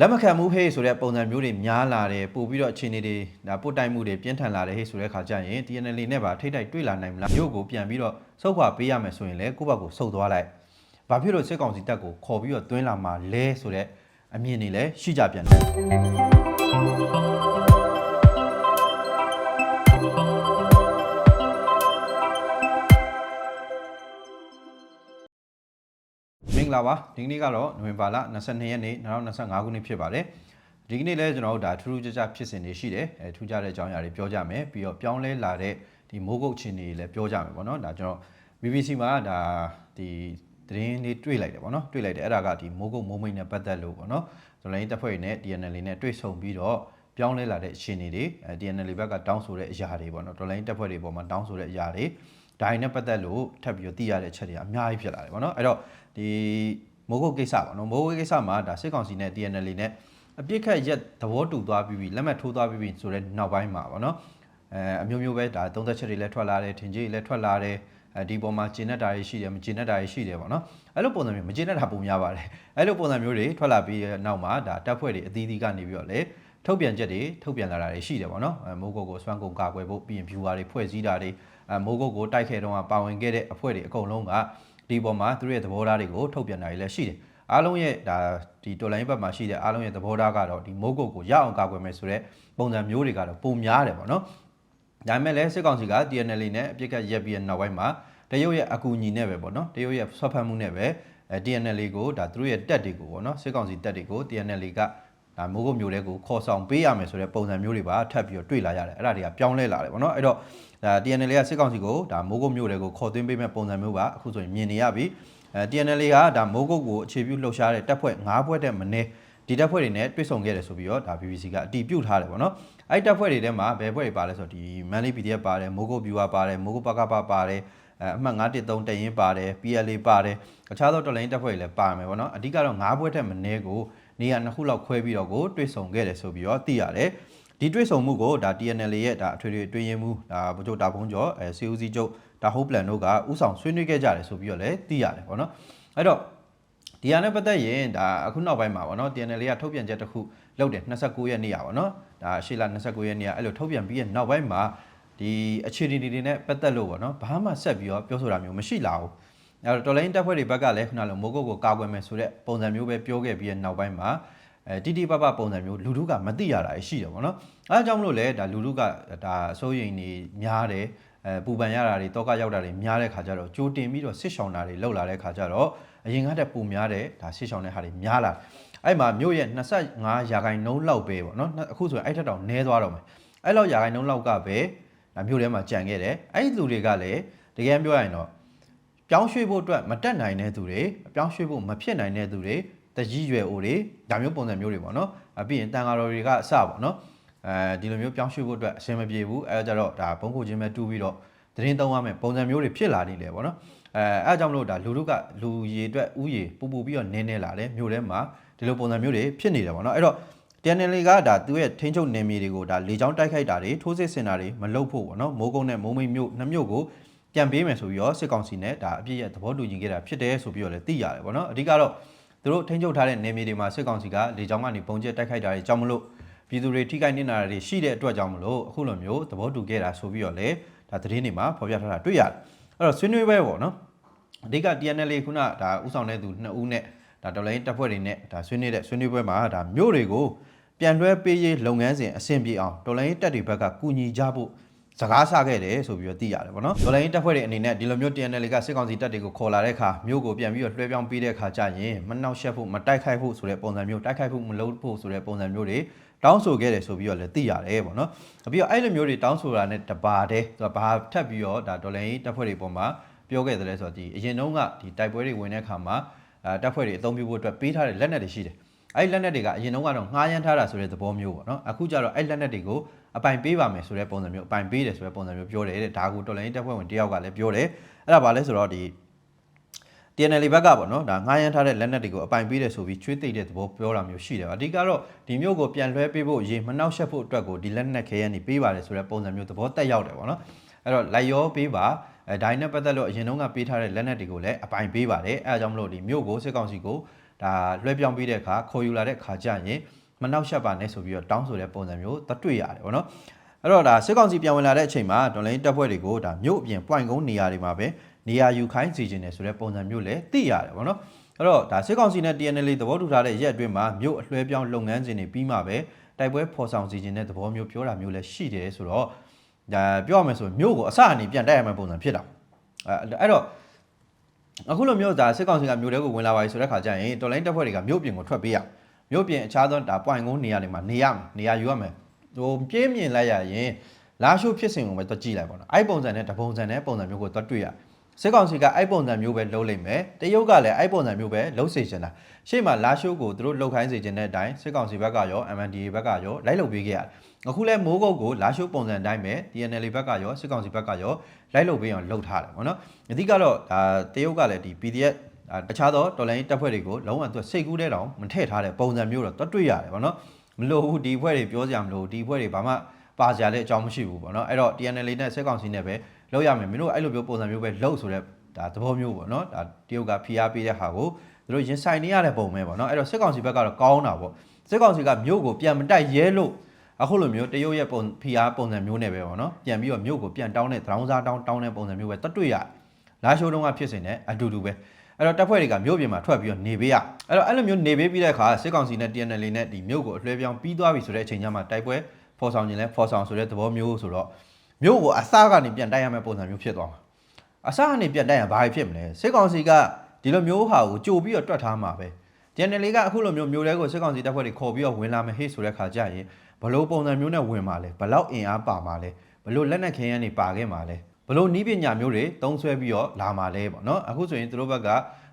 လက်မခံမှုဟေးဆိုတဲ့ပုံစံမျိုးတွေများလာတယ်ပို့ပြီးတော့အခြေအနေတွေဒါပို့တိုင်မှုတွေပြင်းထန်လာတယ်ဟေးဆိုတဲ့ခါကျရင် TNL နဲ့ပါထိတ်တိုက်တွေ့လာနိုင်မလားမြို့ကိုပြန်ပြီးတော့စုပ်ခွာပေးရမယ်ဆိုရင်လည်းကိုယ့်ဘက်ကိုစုပ်သွားလိုက်ဘာဖြစ်လို့စစ်ကောင်စီတပ်ကိုခေါ်ပြီးတော့တွင်းလာမှာလဲဆိုတဲ့အမြင်တွေလည်းရှိကြပြန်တယ် ဂလာပါဒီကနေ့ကတော့နိုဝင်ဘာလ22ရက်နေ့2025ခုနှစ်ဖြစ်ပါတယ်ဒီကနေ့လည်းကျွန်တော်တို့ဒါထူးထူးခြားခြားဖြစ်စဉ်တွေရှိတယ်အဲထူးခြားတဲ့အကြောင်းအရာတွေပြောကြမယ်ပြီးတော့ပြောင်းလဲလာတဲ့ဒီမိုးကုတ်ချင်းတွေလည်းပြောကြမယ်ပေါ့နော်ဒါကျွန်တော် BBC မှာဒါဒီသတင်းလေးတွေ့လိုက်တယ်ပေါ့နော်တွေ့လိုက်တယ်အဲ့ဒါကဒီမိုးကုတ်မိုးမိတ်နဲ့ပတ်သက်လို့ပေါ့နော်ကျွန်တော်လည်းတပ်ဖွဲ့တွေနဲ့ DNL နဲ့တွေ့ဆုံပြီးတော့ပြောင်းလဲလာတဲ့အခြေအနေတွေအဲ DNL ဘက်ကတောင်းဆိုတဲ့အရာတွေပေါ့နော်တော်လိုင်းတပ်ဖွဲ့တွေပေါ်မှာတောင်းဆိုတဲ့အရာတွေ ဒါတွေနဲ့ပတ်သက်လို့ထပ်ပြီးတော့သိရတဲ့အချက်တွေအများကြီးဖြစ်လာတယ်ပေါ့နော်အဲ့တော့ဒီမိုးကုတ်ကိစ္စပေါ့နော်မိုးကုတ်ကိစ္စမှာဒါစစ်ကောင်စီနဲ့ DNL နဲ့အပြစ်ခတ်ရက်သဘောတူသွားပြီးပြီလက်မှတ်ထိုးသွားပြီးပြီဆိုတဲ့နောက်ပိုင်းမှာပေါ့နော်အဲအမျိုးမျိုးပဲဒါသုံးသက်ချက်တွေလည်းထွက်လာတယ်ထင်ကြီးတွေလည်းထွက်လာတယ်အဲဒီပေါ်မှာကျင်နေတာတွေရှိတယ်မကျင်နေတာတွေရှိတယ်ပေါ့နော်အဲ့လိုပုံစံမျိုးမကျင်နေတာပုံများပါတယ်အဲ့လိုပုံစံမျိုးတွေထွက်လာပြီးတဲ့နောက်မှာဒါတပ်ဖွဲ့တွေအသီးသီးကနေပြီးတော့လေထုတ်ပြန်ချက်တွေထုတ်ပြန်လာတာတွေရှိတယ်ပေါ့နော်အဲမိုးကုတ်ကိုစွမ်းကုန်ကာကွယ်ဖို့ပြီးရင် viewer တွေဖွဲ့စည်းတာတွေအဲ မိုးကုတ်ကိုတိုက်ခဲ့တော့ပါဝင်ခဲ့တဲ့အဖွဲ့တွေအကုန်လုံးကဒီပေါ်မှာသူတို့ရဲ့သဘောထားတွေကိုထုတ်ပြန်တာတွေလည်းရှိတယ်အားလုံးရဲ့ဒါဒီတော်လိုင်းဘက်မှာရှိတဲ့အားလုံးရဲ့သဘောထားကတော့ဒီမိုးကုတ်ကိုရအောင်ကာကွယ်မယ်ဆိုတဲ့ပုံစံမျိုးတွေကတော့ပုံများတယ်ပေါ့နော်ဒါပေမဲ့လည်းစစ်ကောင်စီက TNL နဲ့အပြစ်ကရက်ပြီးတဲ့နောက်ပိုင်းမှာတရုတ်ရဲ့အကူအညီနဲ့ပဲပေါ့နော်တရုတ်ရဲ့ဆွတ်ဖက်မှုနဲ့ပဲအဲ TNL ကိုဒါသူတို့ရဲ့တက်တွေကိုပေါ့နော်စစ်ကောင်စီတက်တွေကို TNL က ဒါမိုးကုတ်မျိုးတွေကိုခေါ်ဆောင်ပေးရမယ်ဆိုတဲ့ပုံစံမျိုးတွေပါထပ်ပြီးတော့တွေ့လာရတယ်အဲ့ဒါတွေကပြောင်းလဲလာတယ်ပေါ့နော်အဲ့တော့ဒါ TNL ကစစ်ကောင်စီကိုဒါမိုးကုတ်မျိုးတွေကိုခေါ်သွင်းပေးမဲ့ပုံစံမျိုးပါအခုဆိုရင်မြင်နေရပြီအဲ TNL ကဒါမိုးကုတ်ကိုအခြေပြုလှုပ်ရှားတဲ့တပ်ဖွဲ့၅ဖွဲ့တဲ့မနေ့ဒီတပ်ဖွဲ့တွေနဲ့တွေ့ဆုံခဲ့တယ်ဆိုပြီးတော့ဒါ BBC ကအတည်ပြုထားတယ်ပေါ့နော်အဲ့တပ်ဖွဲ့တွေထဲမှာဘယ်ဖွဲ့တွေပါလဲဆိုတော့ဒီ Manly PDF ပါတယ်မိုးကုတ် viewer ပါတယ်မိုးကုတ်ပကပပါတယ်အဲအမှတ်913တရင်ပါတယ် PLA ပါတယ်အခြားသောတော်လိုင်းတပ်ဖွဲ့တွေလည်းပါမယ်ပေါ့နော်အဓိကတော့၅ဖွဲ့ထက်မနည်းကို နေရာနှစ်ခုလောက်ခွဲပြီးတော့ကိုတွေ့ဆုံခဲ့တယ်ဆိုပြီးတော့သိရတယ်ဒီတွေ့ဆုံမှုကိုဒါ TNL ရဲ့ဒါအထွေထွေတွင်ရင်မှုဒါဗချုပ်တာဘုံကျော်အဲ CUC ကျုပ်ဒါ Hope Plan တို့ကဥဆောင်ဆွေးနွေးခဲ့ကြတယ်ဆိုပြီးတော့လည်းသိရတယ်ပေါ့နော်အဲ့တော့ဒီဟာနဲ့ပတ်သက်ရင်ဒါအခုနောက်ပိုင်းမှာပေါ့နော် TNL ကထုတ်ပြန်ချက်တစ်ခုလုပ်တယ်29ရက်နေ့ရပါတော့ဒါရှေ့လ29ရက်နေ့ကအဲ့လိုထုတ်ပြန်ပြီးရနောက်ပိုင်းမှာဒီအခြေအနေတွေနဲ့ပတ်သက်လို့ပေါ့နော်ဘာမှဆက်ပြီးတော့ပြောဆိုတာမျိုးမရှိလာဘူး အဲ့တော့တော်လိုင်းတပ်ဖွဲ့တွေဘက်ကလည်းခုနကလိုမိုးကုတ်ကိုကာကွယ်မယ်ဆိုတဲ့ပုံစံမျိုးပဲပြောခဲ့ပြီးရဲ့နောက်ပိုင်းမှာအဲတိတိပပပုံစံမျိုးလူထုကမသိရတာရှိတယ်ပေါ့နော်အဲဒါကြောင့်မလို့လဲဒါလူထုကဒါအစိုးရိမ်နေများတယ်အဲပူပန်ရတာတွေတောကရောက်တာတွေများတဲ့ခါကျတော့ကြိုတင်ပြီးတော့ဆစ်ဆောင်တာတွေလောက်လာတဲ့ခါကျတော့အရင်ကတည်းကပုံများတဲ့ဒါဆစ်ဆောင်တဲ့ဟာတွေများလာအဲ့မှာမြို့ရဲ့25ရာခိုင်နှုန်းလောက်ပဲပေါ့နော်အခုဆိုရင်အဲ့ထက်တောင်နည်းသွားတော့မယ်အဲ့လောက်ရာခိုင်နှုန်းလောက်ကပဲဒါမြို့ထဲမှာကြံခဲ့တယ်အဲ့ဒီလူတွေကလည်းတကယ်ပြောရရင်တော့ ပြောင်းရွှေ့ဖို့အတွက်မတက်နိုင်တဲ့သူတွေပြောင်းရွှေ့ဖို့မဖြစ်နိုင်တဲ့သူတွေတကြီးရွယ်အိုတွေဒါမျိုးပုံစံမျိုးတွေပေါ့နော်အပြီးရင်တန်ဃာတော်တွေကအစပေါ့နော်အဲဒီလိုမျိုးပြောင်းရွှေ့ဖို့အတွက်အဆင်မပြေဘူးအဲဒါကြတော့ဒါဘုံကိုချင်းပဲတူးပြီးတော့သတင်းသုံးရမယ်ပုံစံမျိုးတွေဖြစ်လာနေတယ်ပေါ့နော်အဲအဲအကြောင်းမလို့ဒါလူတို့ကလူရေအတွက်ဥရေပူပူပြီးတော့နင်းနေလာတယ်မြို့ထဲမှာဒီလိုပုံစံမျိုးတွေဖြစ်နေတယ်ပေါ့နော်အဲ့တော့ TNL ကဒါသူ့ရဲ့ထိန်းချုပ်နယ်မြေတွေကိုဒါလေကြောင်းတိုက်ခိုက်တာတွေထိုးစစ်ဆင်တာတွေမလုပ်ဖို့ပေါ့နော်မိုးကုန်းနဲ့မိုးမိတ်မြို့နှစ်မြို့ကို ပြန်ပေးမယ်ဆိုပြီးတော့စစ်ကောင်စီနဲ့ဒါအပြည့်ရဲ့သဘောတူညီခဲ့တာဖြစ်တယ်ဆိုပြီးတော့လည်းသိရတယ်ပေါ့နော်အဓိကတော့သူတို့ထိန်းချုပ်ထားတဲ့နယ်မြေတွေမှာစစ်ကောင်စီကလေကြောင်းကနေပုံကျက်တိုက်ခိုက်တာတွေကြောင့်မလို့ပြည်သူတွေထိခိုက်နေတာတွေရှိတဲ့အတွက်ကြောင့်မလို့အခုလိုမျိုးသဘောတူခဲ့တာဆိုပြီးတော့လည်းဒါသတင်းတွေမှာဖော်ပြထားတာတွေ့ရတယ်အဲ့တော့ဆွေးနွေးပွဲပေါ့နော်အဓိက TNL ခုနဒါဥဆောင်တဲ့သူနှစ်ဦးနဲ့ဒါတော်လိုင်းတပ်ဖွဲ့တွေနဲ့ဒါဆွေးနွေးတဲ့ဆွေးနွေးပွဲမှာဒါမြို့တွေကိုပြန်လွှဲပေးရေးလုပ်ငန်းစဉ်အဆင်ပြေအောင်တော်လိုင်းတပ်တွေဘက်ကကူညီကြဖို့ စကားဆခဲ့တယ်ဆိုပြီးတော့သိရတယ်ဗောနော်တော်လိုင်းတပ်ဖွဲ့တွေအနေနဲ့ဒီလိုမျိုး TNL ကစစ်ကောင်စီတပ်တွေကိုခေါ်လာတဲ့အခါမြို့ကိုပြန်ပြီးတော့လွှဲပြောင်းပေးတဲ့အခါကျရင်မနှောက်ယှက်ဖို့မတိုက်ခိုက်ဖို့ဆိုတဲ့ပုံစံမျိုးတိုက်ခိုက်ဖို့မလုပ်ဖို့ဆိုတဲ့ပုံစံမျိုးတွေတောင်းဆိုခဲ့တယ်ဆိုပြီးတော့လည်းသိရတယ်ဗောနော်ပြီးတော့အဲ့လိုမျိုးတွေတောင်းဆိုတာနဲ့တပါတည်းသူကဘာထပ်ပြီးတော့ဒါတော်လိုင်းတပ်ဖွဲ့တွေပေါ်မှာပြောခဲ့တယ်လဲဆိုတော့ဒီအရင်တုန်းကဒီတိုက်ပွဲတွေဝင်တဲ့အခါမှာအဲတပ်ဖွဲ့တွေအသုံးပြုဖို့အတွက်ပေးထားတဲ့လက်နက်တွေရှိတယ်အဲ့လက်နက်တွေကအရင်တုန်းကတော့ငှားရမ်းထားတာဆိုတဲ့သဘောမျိုးပေါ့နော်အခုကျတော့အဲ့လက်နက်တွေကို အပိုင်ပေးပါမယ်ဆိုတဲ့ပုံစံမျိုးအပိုင်ပေးတယ်ဆိုတဲ့ပုံစံမျိုးပြောတယ်တဲ့ဒါကိုတော်လိုင်းတပ်ဖွဲ့ဝင်တယောက်ကလည်းပြောတယ်အဲ့ဒါဘာလဲဆိုတော့ဒီ TNL ဘက်ကပေါ့နော်ဒါငှားရမ်းထားတဲ့လက်နက်တွေကိုအပိုင်ပေးတယ်ဆိုပြီးချွေးသိပ်တဲ့သဘောပြောတာမျိုးရှိတယ်အဓိကတော့ဒီမျိုးကိုပြန်လွှဲပေးဖို့ရေမနှောက်ယှက်ဖို့အတွက်ကိုဒီလက်နက်ခဲရန်နေပေးပါတယ်ဆိုတဲ့ပုံစံမျိုးသဘောတက်ရောက်တယ်ပေါ့နော်အဲ့တော့လိုက်ရောပေးပါအဲဒိုင်းနဲ့ပတ်သက်လို့အရင်တုန်းကပေးထားတဲ့လက်နက်တွေကိုလည်းအပိုင်ပေးပါတယ်အဲအကြောင်းမလို့ဒီမြို့ကိုစစ်ကောင်စီကိုဒါလွှဲပြောင်းပြီးတဲ့အခါခေါ်ယူလာတဲ့အခါကျရင် မနှောက်ယှက်ပါနဲ့ဆိုပြီးတော့တောင်းဆိုတဲ့ပုံစံမျိုးသတွေ့ရတယ်ဗောနော်အဲ့တော့ဒါစစ်ကောင်စီပြန်ဝင်လာတဲ့အချိန်မှာဒေါ်လာတပ်ဖွဲ့တွေကိုဒါမြို့အပြင် point ကုန်းနေရာတွေမှာပဲနေရာယူခိုင်းစီခြင်းတယ်ဆိုတဲ့ပုံစံမျိုးလည်းသိရတယ်ဗောနော်အဲ့တော့ဒါစစ်ကောင်စီနဲ့ TNL သဘောတူထားတဲ့ရက်အတွင်းမှာမြို့အလွှဲပြောင်းလုပ်ငန်းစဉ်တွေပြီးမှပဲတိုက်ပွဲဖော်ဆောင်စီခြင်းတဲ့သဘောမျိုးပြောတာမျိုးလည်းရှိတယ်ဆိုတော့ဒါပြောရမယ်ဆိုရင်မြို့ကိုအစအနေပြန်တိုက်ရမယ့်ပုံစံဖြစ်တာအဲအဲ့တော့အခုလိုမျိုးဒါစစ်ကောင်စီကမြို့တဲကိုဝင်လာပါပြီဆိုတဲ့ခါကျရင်တော်လိုင်းတပ်ဖွဲ့တွေကမြို့ပြင်ကိုထွက်ပေးရ မြို့ပြင်အခြားသောဒါပွိုင်ကုန်းနေရာတွေမှာနေရမယ်နေရာယူရမယ်ဟိုပြင်းမြင်လိုက်ရရင်လာရှိုးဖြစ်စဉ်ကိုပဲတွက်ကြည့်လိုက်ပါတော့အဲ့ပုံစံနဲ့တပုံစံနဲ့ပုံစံမျိုးကိုတွက်တွေ့ရစစ်ကောင်စီကအဲ့ပုံစံမျိုးပဲလုံးလိုက်မယ်တရုတ်ကလည်းအဲ့ပုံစံမျိုးပဲလုံးစေချင်တာရှေ့မှာလာရှိုးကိုသူတို့လှုပ်ခိုင်းစေချင်တဲ့အတိုင်းစစ်ကောင်စီဘက်ကရော MNDA ဘက်ကရောလိုက်လုပ်ပေးခဲ့ရတယ်အခုလဲမိုးကုတ်ကိုလာရှိုးပုံစံအတိုင်းပဲ DNL ဘက်ကရောစစ်ကောင်စီဘက်ကရောလိုက်လုပ်ပေးအောင်လုပ်ထားတယ်ဗောနော်အဓိကတော့ဒါတရုတ်ကလည်းဒီ PDF အာ တခြားသောတော်လိုင်းတပ်ဖွဲ့တွေကိုလုံးဝသူစိတ်ကူးတဲ့တောင်မထည့်ထားတဲ့ပုံစံမျိုးတော့တွတ်တွေ့ရတယ်ဗောနော်မလို့ဘူးဒီဖွဲ့တွေပြောစရာမလိုဒီဖွဲ့တွေဘာမှပါစရာလည်းအကြောင်းမရှိဘူးဗောနော်အဲ့တော့ TNL နဲ့စစ်ကောင်စီနဲ့ပဲလောက်ရမယ်မင်းတို့အဲ့လိုမျိုးပုံစံမျိုးပဲလောက်ဆိုတဲ့ဒါသဘောမျိုးဗောနော်ဒါတရုတ်ကဖိအားပေးတဲ့ဟာကိုသူတို့ရင်ဆိုင်နေရတဲ့ပုံပဲဗောနော်အဲ့တော့စစ်ကောင်စီဘက်ကတော့ကောင်းတာဗောစစ်ကောင်စီကမြို့ကိုပြန်မတိုက်ရဲလို့အခုလိုမျိုးတရုတ်ရဲ့ပုံဖိအားပုံစံမျိုးနဲ့ပဲဗောနော်ပြန်ပြီးတော့မြို့ကိုပြန်တောင်းတဲ့သံစားတောင်းတောင်းတဲ့ပုံစံမျိုးပဲတွတ်တွေ့ရလာရှိုးတုံးကဖြစ်စင်တဲ့အတူတူပဲ အဲ့တော့တပ်ဖွဲ့တွေကမြို့ပြင်မှာထွက်ပြီးတော့နေပေးရအဲ့တော့အဲ့လိုမျိုးနေပေးပြီးတဲ့အခါစစ်ကောင်စီနဲ့ TNL နဲ့ဒီမြို့ကိုအလွှဲပြောင်းပြီးသွားပြီဆိုတဲ့အချိန်ကျမှတိုက်ပွဲဖော်ဆောင်ခြင်းလဲဖော်ဆောင်ဆိုတဲ့သဘောမျိုးဆိုတော့မြို့ကိုအစကနေပြန်တိုက်ရမယ့်ပုံစံမျိုးဖြစ်သွားမှာအစကနေပြန်တိုက်ရဘာဖြစ်မလဲစစ်ကောင်စီကဒီလိုမျိုးဟာကိုကြိုပြီးတော့တွက်ထားမှာပဲ TNL ကအခုလိုမျိုးမြို့ထဲကိုစစ်ကောင်စီတပ်ဖွဲ့တွေခေါ်ပြီးတော့ဝင်လာမယ်ဟေ့ဆိုတဲ့ခါကျရင်ဘလို့ပုံစံမျိုးနဲ့ဝင်ပါလဲဘလောက်အင်အားပါပါလဲဘလို့လက်နက်ခဲယမ်းတွေပါခဲ့ပါလဲ လို့နီးပညာမျိုးတွေတုံးဆွဲပြီးတော့လာมาလဲပေါ့နော်အခုဆိုရင်သူတို့ဘက်က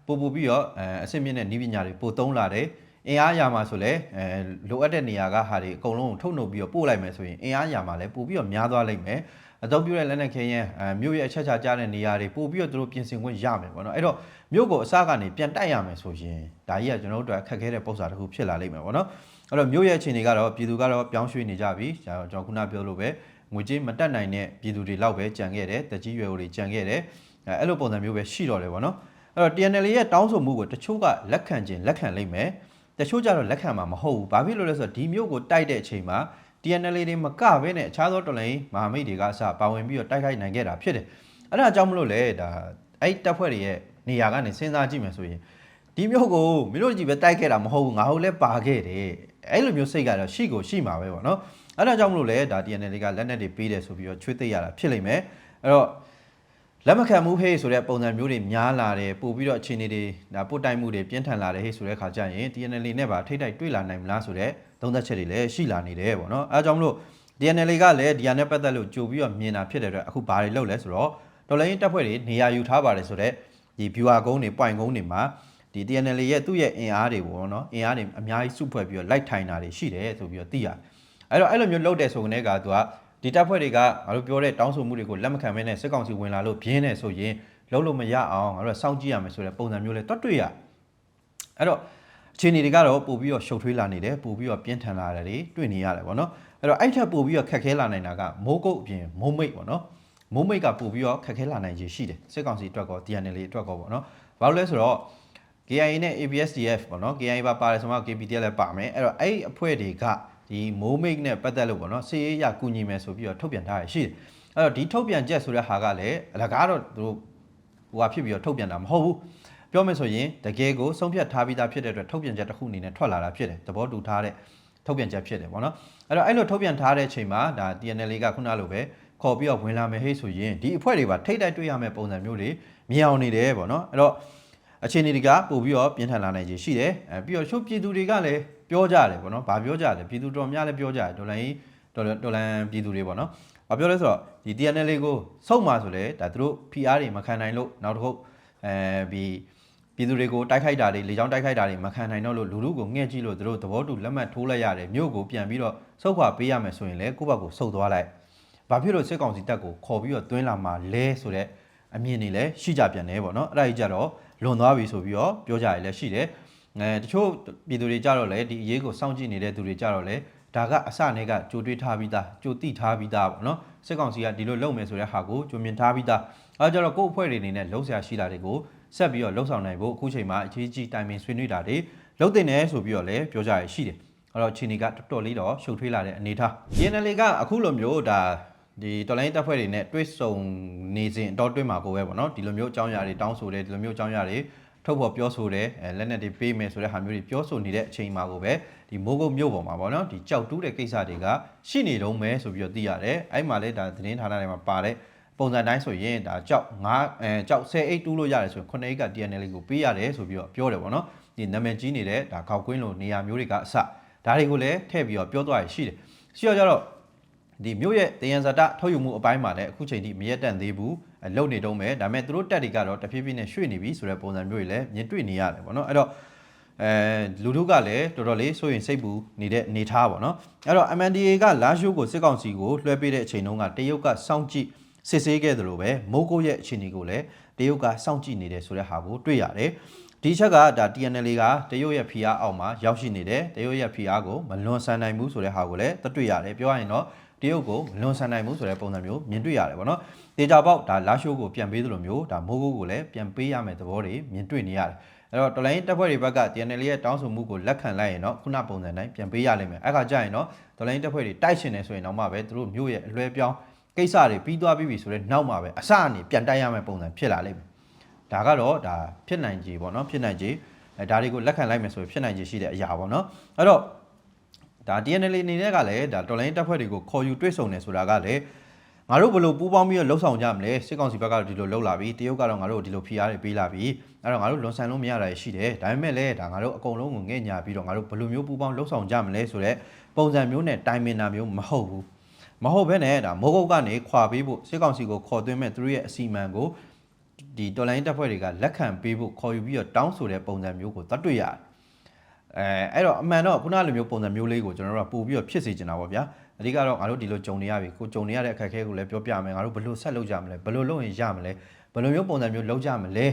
ပို့ပို့ပြီးတော့အဲအဆင့်မြင့်တဲ့နီးပညာတွေပို့သုံးလာတယ်အင်အားရမှာဆိုလဲအဲလိုအပ်တဲ့နေရာကဟာတွေအကုန်လုံးကိုထုတ်နှုတ်ပြီးတော့ပို့လိုက်မယ်ဆိုရင်အင်အားရမှာလဲပို့ပြီးတော့များသွားလိမ့်မယ်အသုံးပြုတဲ့လက်နက်ခဲယမ်းအဲမြို့ရဲ့အချက်ချာကျတဲ့နေရာတွေပို့ပြီးတော့သူတို့ပြင်ဆင်ခွင့်ရမယ်ပေါ့နော်အဲ့တော့မြို့ကိုအစကနေပြန်တိုက်ရမယ်ဆိုရင်ဒါကြီးကကျွန်တော်တို့အတွက်အခက်ခဲတဲ့ပုံစံတစ်ခုဖြစ်လာလိမ့်မယ်ပေါ့နော်အဲ့တော့မြို့ရဲ့အခြေအနေကတော့ပြည်သူကတော့ပြောင်းရွှေ့နေကြပြီကျွန်တော်ခုနပြောလို့ပဲ ငွေကြေးမတက်နိုင်တဲ့ပြည်သူတွေလောက်ပဲကြံခဲ့တယ်တကြီးရွယ်တွေကြံခဲ့တယ်အဲအဲ့လိုပုံစံမျိုးပဲရှိတော့တယ်ပေါ့နော်အဲ့တော့ TNL ရဲ့တောင်းဆိုမှုကိုတချို့ကလက်ခံခြင်းလက်ခံလိမ့်မယ်တချို့ကျတော့လက်ခံမှာမဟုတ်ဘူးဘာဖြစ်လို့လဲဆိုတော့ဒီမျိုးကိုတိုက်တဲ့အချိန်မှာ TNL တွေမကဘဲနဲ့အခြားသောတော်လိုင်းမဟာမိတ်တွေကအစပါဝင်ပြီးတော့တိုက်ခိုက်နိုင်ခဲ့တာဖြစ်တယ်အဲ့ဒါကြောင့်မလို့လေဒါအဲ့တပ်ဖွဲ့တွေရဲ့နေရာကနေစဉ်းစားကြည့်မယ်ဆိုရင်ဒီမျိုးကိုမင်းတို့ကြည့်ပဲတိုက်ခဲ့တာမဟုတ်ဘူးငါတို့လည်းပါခဲ့တယ်အဲ့လိုမျိုးစိတ်ကတော့ရှိကိုရှိမှာပဲပေါ့နော် အဲ့ဒါကြောင့်မလို့လေဒါ TNL တွေကလက်နက်တွေပေးတယ်ဆိုပြီးတော့ချွေးသိပ်ရတာဖြစ်လိမ့်မယ်အဲ့တော့လက်မခံမှုဟေးဆိုတဲ့ပုံစံမျိုးတွေများလာတယ်ပို့ပြီးတော့အခြေအနေတွေဒါပို့တိုက်မှုတွေပြင်းထန်လာတယ်ဟေးဆိုတဲ့ခါကျရင် TNL နဲ့ပါထိတ်တိုက်တွေ့လာနိုင်မလားဆိုတဲ့သုံးသက်ချက်တွေလည်းရှိလာနေတယ်ပေါ့နော်အဲအကြောင်းမလို့ TNL ကလည်းဒီဟာနဲ့ပတ်သက်လို့ကြိုပြီးတော့မြင်တာဖြစ်တဲ့အတွက်အခုဘာတွေလုပ်လဲဆိုတော့ဒေါ်လာရင်းတပ်ဖွဲ့တွေနေရာယူထားပါတယ်ဆိုတော့ဒီ viewer ကုန်းတွေ point ကုန်းတွေမှာဒီ TNL ရဲ့သူ့ရဲ့အင်အားတွေပေါ့နော်အင်အားတွေအများကြီးစုဖွဲ့ပြီးတော့လိုက်ထိုင်တာတွေရှိတယ်ဆိုပြီးတော့သိရတယ် အဲ့တော့အဲ့လိုမျိုးလုပ်တဲ့ဆိုကနေကသူကဒီတပ်ဖွဲ့တွေကငါတို့ပြောတဲ့တောင်းဆိုမှုတွေကိုလက်မခံဘဲနဲ့စစ်ကောင်စီဝင်လာလို့ပြင်းနေဆိုရင်လုံးလို့မရအောင်ငါတို့စောင့်ကြည့်ရမယ်ဆိုတဲ့ပုံစံမျိုးလေးတွတ်တွေ့ရအဲ့တော့အခြေအနေတွေကတော့ပို့ပြီးတော့ရှုပ်ထွေးလာနေတယ်ပို့ပြီးတော့ပြင်းထန်လာတယ်တွေတွေ့နေရတယ်ဗောနော်အဲ့တော့အဲ့ထက်ပို့ပြီးတော့ခက်ခဲလာနိုင်တာကမိုးကုတ်အပြင်မိုးမိတ်ဗောနော်မိုးမိတ်ကပို့ပြီးတော့ခက်ခဲလာနိုင်ခြေရှိတယ်စစ်ကောင်စီအတွက်ကော DNL အတွက်ကောဗောနော်ဘာလို့လဲဆိုတော့ KIA နဲ့ ABSDF ပေါ့နော် KIA ပါပါတယ်ဆိုမှ KPTL လည်းပါမယ်အဲ့တော့အဲ့ဒီအဖွဲ့တွေက ဒီမိုးမိတ်နဲ့ပတ်သက်လို့ပေါ့နော်စီးရေးရကူညီမယ်ဆိုပြီးတော့ထုတ်ပြန်ထားရရှိတယ်အဲ့တော့ဒီထုတ်ပြန်ချက်ဆိုတဲ့ဟာကလည်းအလကားတော့သူတို့ဟိုဟာဖြစ်ပြီးတော့ထုတ်ပြန်တာမဟုတ်ဘူးပြောမယ်ဆိုရင်တကယ်ကိုဆုံးဖြတ်ထားပြီးသားဖြစ်တဲ့အတွက်ထုတ်ပြန်ချက်တစ်ခုအနေနဲ့ထွက်လာတာဖြစ်တယ်သဘောတူထားတဲ့ထုတ်ပြန်ချက်ဖြစ်တယ်ပေါ့နော်အဲ့တော့အဲ့လိုထုတ်ပြန်ထားတဲ့အချိန်မှာဒါ TNL ကခုနလိုပဲခေါ်ပြီးတော့ဝင်လာမယ်ဟေ့ဆိုရင်ဒီအဖွဲ့တွေပါထိတ်တိုက်တွေ့ရမယ့်ပုံစံမျိုးတွေမြင်အောင်နေတယ်ပေါ့နော်အဲ့တော့ အခြေအနေတွေကပို့ပြီးတော့ပြင်းထန်လာနိုင်ခြေရှိတယ်အဲပြီးတော့ချုပ်ပြည်သူတွေကလည်းပြောကြတယ်ပေါ့နော်ဗာပြောကြတယ်ပြည်သူတော်များလည်းပြောကြတယ်ဒေါ်လာကြီးဒေါ်လာဒေါ်လာပြည်သူတွေပေါ့နော်ဗာပြောလဲဆိုတော့ဒီ TNL ကိုစုံမှာဆိုလေဒါသူတို့ PR တွေမခံနိုင်လို့နောက်တစ်ခုအဲပြီးပြည်သူတွေကိုတိုက်ခိုက်တာတွေလေကြောင်းတိုက်ခိုက်တာတွေမခံနိုင်တော့လို့လူလူကိုငှဲ့ကြည့်လို့သူတို့သဘောတူလက်မှတ်ထိုးလိုက်ရတယ်မြို့ကိုပြန်ပြီးတော့စုတ်ခွာပေးရမယ်ဆိုရင်လေကိုယ့်ဘက်ကိုစုတ်သွားလိုက်ဘာဖြစ်လို့စစ်ကောင်စီတပ်ကိုခေါ်ပြီးတော့တွင်းလာမှာလဲဆိုတော့အမြင်တွေလည်းရှိကြပြန်တယ်ပေါ့နော်အဲ့ဒါကြီးကြတော့ လွန်သွားပြီဆိုပြီးတော့ပြောကြရလည်းရှိတယ်အဲတချို့ပြည်သူတွေကြတော့လေဒီအရေးကိုစောင့်ကြည့်နေတဲ့သူတွေကြတော့လေဒါကအစနဲ့ကကြိုတွေးထားပြီးသားကြိုတိထားပြီးသားပေါ့နော်စစ်ကောင်စီကဒီလိုလုပ်မယ်ဆိုတဲ့ဟာကိုကြိုမြင်ထားပြီးသားအဲကြတော့ကိုယ့်အဖွဲ့တွေအနေနဲ့လုံးဆရာရှိတာတွေကိုဆက်ပြီးတော့လှုပ်ဆောင်နိုင်ဖို့အခုချိန်မှာအကြီးကြီးတိုင်ပင်ဆွေးနွေးတာတွေလုပ်တင်နေဆိုပြီးတော့လည်းပြောကြရရှိတယ်အဲ့တော့ချီနီကတော်တော်လေးတော့ရှုပ်ထွေးလာတဲ့အနေအထား DNL ကအခုလိုမျိုးဒါ ဒီတော်လိုင်းတပ်ဖွဲ့တွေနဲ့တွဲဆုံနေစဉ်အတော့တွင်းမှာကိုပဲပေါ့နော်ဒီလိုမျိုးအကြောင်းအရာတွေတောင်းဆိုတယ်ဒီလိုမျိုးအကြောင်းအရာတွေထုတ်ဖော်ပြောဆိုတယ်အဲလက်နက်တွေပေးမယ်ဆိုတဲ့ဟာမျိုးတွေပြောဆိုနေတဲ့အချိန်မှာကိုပဲဒီမိုးကုတ်မြို့ပေါ်မှာပေါ့နော်ဒီကြောက်တူးတဲ့ကိစ္စတွေကရှိနေတုံးပဲဆိုပြီးတော့သိရတယ်အဲ့မှာလည်းဒါသတင်းဌာနတွေမှာပါတဲ့ပုံစံတိုင်းဆိုရင်ဒါကြောက်9အဲကြောက်10အိတ်တူးလို့ရတယ်ဆိုရင်9အိတ်က DNL ကိုပေးရတယ်ဆိုပြီးတော့ပြောတယ်ပေါ့နော်ဒီနာမည်ကြီးနေတဲ့ဒါခေါက်ကွင်းလိုနေရာမျိုးတွေကအစဒါတွေကိုလည်းထည့်ပြီးတော့ပြောသွားရရှိတယ်ရှိတော့ကြတော့ ဒီမြို့ရဲ့တယံဇာတထုတ်ယူမှုအပိုင်းမှာလည်းအခုချိန်ထိမရက်တန့်သေးဘူးအဲလုံနေတုံးပဲဒါပေမဲ့သူတို့တက်တွေကတော့တဖြည်းဖြည်းနဲ့ရွှေ့နေပြီဆိုတဲ့ပုံစံမျိုးတွေလည်းမြင်တွေ့နေရတယ်ပေါ့နော်အဲ့တော့အဲလူတို့ကလည်းတော်တော်လေးစိုးရင်စိတ်ပူနေတဲ့အနေထားပေါ့နော်အဲ့တော့ MNDA ကလာရှိုးကိုစစ်ကောင်စီကိုလွှဲပေးတဲ့အချိန်တုန်းကတရုတ်ကစောင့်ကြည့်စစ်ဆေးခဲ့သလိုပဲမိုးကိုရဲ့အခြေအနေကိုလည်းတရုတ်ကစောင့်ကြည့်နေတယ်ဆိုတဲ့ဟာကိုတွေ့ရတယ် ဒီချက်ကဒါ TNL ကတရုတ်ရဲ့ PR အောက်မှာရောက်ရှိနေတယ်တရုတ်ရဲ့ PR ကိုမလွန်ဆန်နိုင်ဘူးဆိုတဲ့ဟာကိုလည်းတွေ့ရတယ်ပြောရရင်တော့တရုတ်ကိုမလွန်ဆန်နိုင်ဘူးဆိုတဲ့ပုံစံမျိုးမြင်တွေ့ရတယ်ဗောနော်။ဒေတာပေါက်ဒါလာရှိုးကိုပြန်ပေးသလိုမျိုးဒါမိုးကိုကိုလည်းပြန်ပေးရမယ်သဘောတွေမြင်တွေ့နေရတယ်။အဲ့တော့တော်လိုင်းတပ်ဖွဲ့တွေဘက်က TNL ရဲ့တောင်းဆိုမှုကိုလက်ခံလိုက်ရင်တော့ခုနပုံစံတိုင်းပြန်ပေးရလိမ့်မယ်။အဲ့ခါကျရင်တော့တော်လိုင်းတပ်ဖွဲ့တွေတိုက်ရှင်နေဆိုရင်တော့မှပဲသူတို့မျိုးရဲ့အလွဲပြောင်းကိစ္စတွေပြီးသွားပြီးပြီဆိုတော့နောက်မှပဲအစအနေပြန်တိုက်ရမယ်ပုံစံဖြစ်လာလိမ့်မယ်။ ဒါကတော့ဒါဖြစ်နိုင်ကြီးဗောနော်ဖြစ်နိုင်ကြီးအဲဒါတွေကိုလက်ခံလိုက်မယ်ဆိုရင်ဖြစ်နိုင်ကြီးရှိတဲ့အရာဗောနော်။အဲ့တော့ဒါ DNL အနေနဲ့ကလည်းဒါတော်လိုင်းတပ်ဖွဲ့တွေကိုခေါ်ယူတွေ့ဆုံနေဆိုတာကလည်းငါတို့ဘယ်လိုပူးပေါင်းပြီးတော့လှုပ်ဆောင်ကြမလဲစစ်ကောင်စီဘက်ကတော့ဒီလိုလှုပ်လာပြီတရုတ်ကတော့ငါတို့ဒီလိုဖိအားတွေပေးလာပြီအဲ့တော့ငါတို့လွန်ဆန်လို့မရတာရှိတယ်ဒါပေမဲ့လည်းဒါငါတို့အကုန်လုံးကိုငဲ့ညာပြီးတော့ငါတို့ဘယ်လိုမျိုးပူးပေါင်းလှုပ်ဆောင်ကြမလဲဆိုတော့ပုံစံမျိုးနဲ့တိုင်မင်တာမျိုးမဟုတ်ဘူးမဟုတ်ဘဲနဲ့ဒါမိုးကုတ်ကနေခွာပေးဖို့စစ်ကောင်စီကိုခေါ်သွင်းမဲ့သူတို့ရဲ့အစီအမံကို ဒီတော်လိုင်းတပ်ဖွဲ့တွေကလက်ခံပေးဖို့ခေါ်ယူပြီးတော့တောင်းဆိုတဲ့ပုံစံမျိုးကိုသတ်တွေ့ရတယ်အဲအဲ့တော့အမှန်တော့ခုနလိုမျိုးပုံစံမျိုးလေးကိုကျွန်တော်တို့ကပို့ပြီးတော့ဖြစ်စေချင်တာပေါ့ဗျာအဓိကတော့ငါတို့ဒီလိုကြုံနေရပြီကိုကြုံနေရတဲ့အခက်အခဲကိုလည်းပြောပြမယ်ငါတို့ဘယ်လိုဆက်လုပ်ကြမလဲဘယ်လိုလုပ်ရင်ရမလဲဘယ်လိုမျိုးပုံစံမျိုးလုပ်ကြမလဲ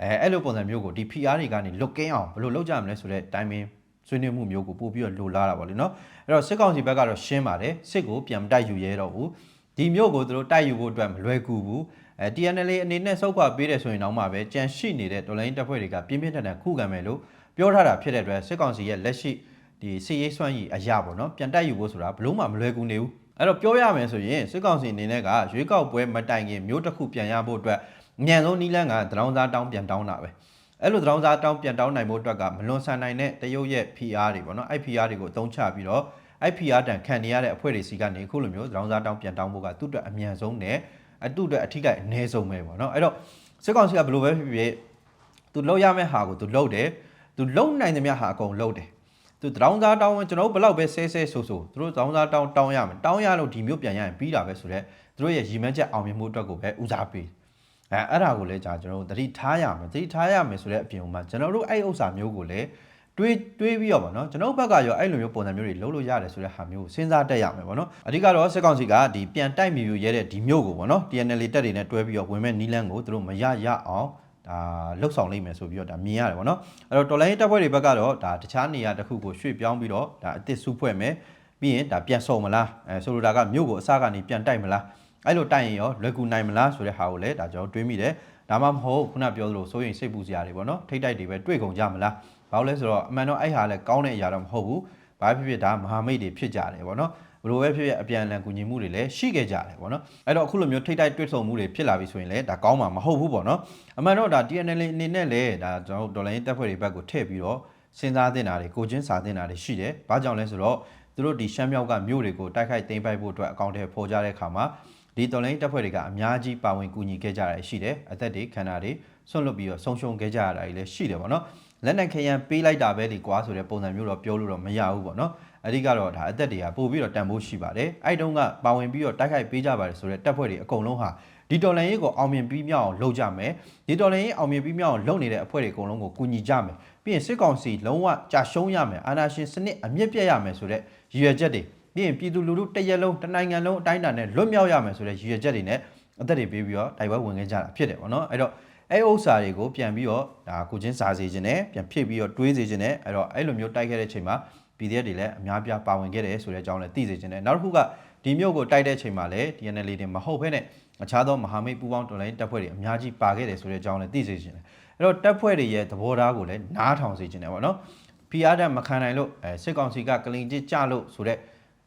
အဲအဲ့လိုပုံစံမျိုးကိုဒီ PR တွေကနေလွတ်ကင်းအောင်ဘယ်လိုလုပ်ကြမလဲဆိုတဲ့ timing ဆွေးနွေးမှုမျိုးကိုပို့ပြီးတော့လိုလားတာပေါ့လေနော်အဲ့တော့စစ်ကောင်စီဘက်ကတော့ရှင်းပါတယ်စစ်ကိုပြန်မတိုက်ယူရဲတော့ဘူးဒီမျိုးကိုသူတို့တိုက်ယူဖို့အတွက်မလွယ်ကူဘူး အဲ TNL အနေနဲ့စောက်ခွာပေးတယ်ဆိုရင်တော့မှပဲကြန့်ရှိနေတဲ့တော်လိုင်းတပ်ဖွဲ့တွေကပြင်းပြင်းထန်ထန်ခုခံမယ်လို့ပြောထားတာဖြစ်တဲ့အတွက်စစ်ကောင်စီရဲ့လက်ရှိဒီစီရေးစွမ်းရည်အရာပေါ့နော်ပြန်တက်ယူဖို့ဆိုတာဘလို့မှမလွယ်ကူနေဘူးအဲ့တော့ပြောရမယ်ဆိုရင်စစ်ကောင်စီအနေနဲ့ကရွေးကောက်ပွဲမတိုင်ခင်မျိုးတစ်ခုပြန်ရဖို့အတွက်အမြန်ဆုံးနီးလန်းကဒလောင်စားတောင်းပြန်တောင်းတာပဲအဲ့လိုဒလောင်စားတောင်းပြန်တောင်းနိုင်ဖို့အတွက်ကမလွန်ဆန်နိုင်တဲ့တရုတ်ရဲ့ PR တွေပေါ့နော်အဲ့ PR တွေကိုအသုံးချပြီးတော့အဲ့ PR တန်ခံနေရတဲ့အဖွဲ့တွေစီကနေအခုလိုမျိုးဒလောင်စားတောင်းပြန်တောင်းဖို့ကသူ့အတွက်အမြန်ဆုံးနဲ့ အတူအတွက်အထိကအနည်းဆုံးပဲပေါ့နော်အဲ့တော့စစ်ကောင်စီကဘယ်လိုပဲဖြစ်ဖြစ်သူလောက်ရမယ့်ဟာကိုသူလောက်တယ်သူလုံနိုင်သမျှဟာအကုန်လုံတယ်သူတောင်းစားတောင်းဝင်ကျွန်တော်တို့ဘလောက်ပဲဆဲဆဲဆိုဆိုသူတို့တောင်းစားတောင်းတောင်းရမယ်တောင်းရလို့ဒီမျိုးပြန်ရရင်ပြီးတာပဲဆိုတော့သူတို့ရဲ့ရည်မှန်းချက်အောင်မြင်မှုအတွက်ကိုပဲဦးစားပေးအဲအဲ့ဒါကိုလည်းじゃကျွန်တော်တို့သတိထားရမယ်သတိထားရမယ်ဆိုတဲ့အပြင်မှာကျွန်တော်တို့အဲ့ဥစ္စာမျိုးကိုလည်း တွေးတွေးပြီးတော့ဗောနော်ကျွန်တော်တို့ဘက်ကရောအဲ့လိုမျိုးပုံစံမျိုးတွေလုပ်လို့ရတယ်ဆိုတဲ့ဟာမျိုးကိုစဉ်းစားတက်ရမယ်ဗောနော်အဓိကတော့စစ်ကောင်စီကဒီပြန်တိုက်မြူရဲတဲ့ဒီမျိုးကိုဗောနော် TNL တက်တွေနဲ့တွဲပြီးတော့ဝင်မဲ့နီးလန်းကိုသူတို့မရရအောင်ဒါလှုပ်ဆောင်လိမ့်မယ်ဆိုပြီးတော့ဒါမြင်ရတယ်ဗောနော်အဲ့တော့တော်လိုင်းတပ်ဖွဲ့တွေဘက်ကတော့ဒါတခြားနေရာတစ်ခုကိုရွှေ့ပြောင်းပြီးတော့ဒါအစ်စ်စုဖွဲ့မယ်ပြီးရင်ဒါပြန်ဆုံမလားအဲဆိုလိုတာကမြို့ကိုအစကနေပြန်တိုက်မလားအဲ့လိုတိုက်ရင်ရောလွယ်ကူနိုင်မလားဆိုတဲ့ဟာကိုလည်းဒါကျွန်တော်တွေးမိတယ်ဒါမှမဟုတ်ခုနပြောသလိုစိုးရင်စိတ်ပူစရာတွေဗောနော်ထိတ်တိုက်တွေပဲတွေ့ကုန်ကြမလား ဘာလို့လဲဆိုတော့အမှန်တော့အဲ့ဟာလည်းကောင်းတဲ့အရာတော့မဟုတ်ဘူးဘာဖြစ်ဖြစ်ဒါမဟာမိတ်တွေဖြစ်ကြတယ်ဗောနော်ဘလိုပဲဖြစ်ဖြစ်အပြန်အလှန်ကူညီမှုတွေလည်းရှိခဲ့ကြတယ်ဗောနော်အဲ့တော့အခုလိုမျိုးထိတ်တိုက်တွေ့ဆုံမှုတွေဖြစ်လာပြီဆိုရင်လည်းဒါကောင်းမှာမဟုတ်ဘူးဗောနော်အမှန်တော့ဒါ TNL အနေနဲ့လည်းဒါကျွန်တော်တို့ဒေါ်လာရင်းတပ်ဖွဲ့တွေဘက်ကိုထည့်ပြီးတော့စဉ်းစားသင့်တာတွေကိုချင်းစာသင့်တာတွေရှိတယ်ဘာကြောင့်လဲဆိုတော့သူတို့ဒီရှမ်းမြောက်ကမြို့တွေကိုတိုက်ခိုက်သိမ်းပိုက်ဖို့အတွက်အကောင့်ထဲပေါ်ကြတဲ့အခါမှာဒီတော်လိုင်းတပ်ဖွဲ့တွေကအများကြီးပါဝင်ကူညီခဲ့ကြရရှိတယ်အသက်တွေခန္ဓာတွေဆွန့်လွတ်ပြီးတော့ဆုံးရှုံးခဲ့ကြရတာတွေလည်းရှိတယ်ဗောနော် လက်နက်ခရံပေးလိုက်တာပဲဒီကွာဆိုတဲ့ပုံစံမျိုးတော့ပြောလို့တော့မရဘူးဗောနော်အဓိကတော့ဒါအသက်တွေကပို့ပြီးတော့တန်ဖိုးရှိပါတယ်အဲ့တုန်းကပါဝင်ပြီးတော့တိုက်ခိုက်ပေးကြပါတယ်ဆိုတဲ့တပ်ဖွဲ့တွေအကုန်လုံးဟာဒီတော်လန်ရေးကိုအောင်မြင်ပြီးမြောက်အောင်လုပ်ကြမယ်ဒီတော်လန်ရေးအောင်မြင်ပြီးမြောက်အောင်လုပ်နေတဲ့အဖွဲ့တွေအကုန်လုံးကိုကူညီကြမယ်ပြီးရင်စစ်ကောင်စီလုံးဝကြာရှုံးရမယ်အာဏာရှင်စနစ်အမြင့်ပြတ်ရမယ်ဆိုတဲ့ရည်ရွယ်ချက်တွေပြီးရင်ပြည်သူလူထုတရက်လုံးတနိုင်ငံလုံးအတိုင်းအတာနဲ့လွတ်မြောက်ရမယ်ဆိုတဲ့ရည်ရွယ်ချက်တွေနဲ့အသက်တွေပေးပြီးတော့တိုက်ပွဲဝင်ခဲ့ကြတာဖြစ်တယ်ပေါ့နော်အဲ့တော့ အဲ့ဥစ္စာတွေကိုပြန်ပြီးတော့ဒါကိုချင်းစာစေခြင်းနဲ့ပြန်ဖြည့်ပြီးတော့တွေးစေခြင်းနဲ့အဲ့တော့အဲ့လိုမျိုးတိုက်ခဲ့တဲ့ချိန်မှာ PDF တွေလည်းအများပြားပါဝင်ခဲ့တယ်ဆိုတဲ့အကြောင်းလည်းသိစေခြင်းနဲ့နောက်တစ်ခုကဒီမျိုးကိုတိုက်တဲ့ချိန်မှာလည်း DNL တွေမဟုတ်ဘဲနဲ့အခြားသောမဟာမိတ်ပူးပေါင်းတော်လိုင်းတပ်ဖွဲ့တွေအများကြီးပါခဲ့တယ်ဆိုတဲ့အကြောင်းလည်းသိစေခြင်းနဲ့အဲ့တော့တက်ဖွဲ့တွေရဲ့သဘောထားကိုလည်းနားထောင်စေချင်တယ်ပေါ့နော်။ PR တက်မခံနိုင်လို့အဲစစ်ကောင်စီကကလင်ကျစ်ကြလို့ဆိုတော့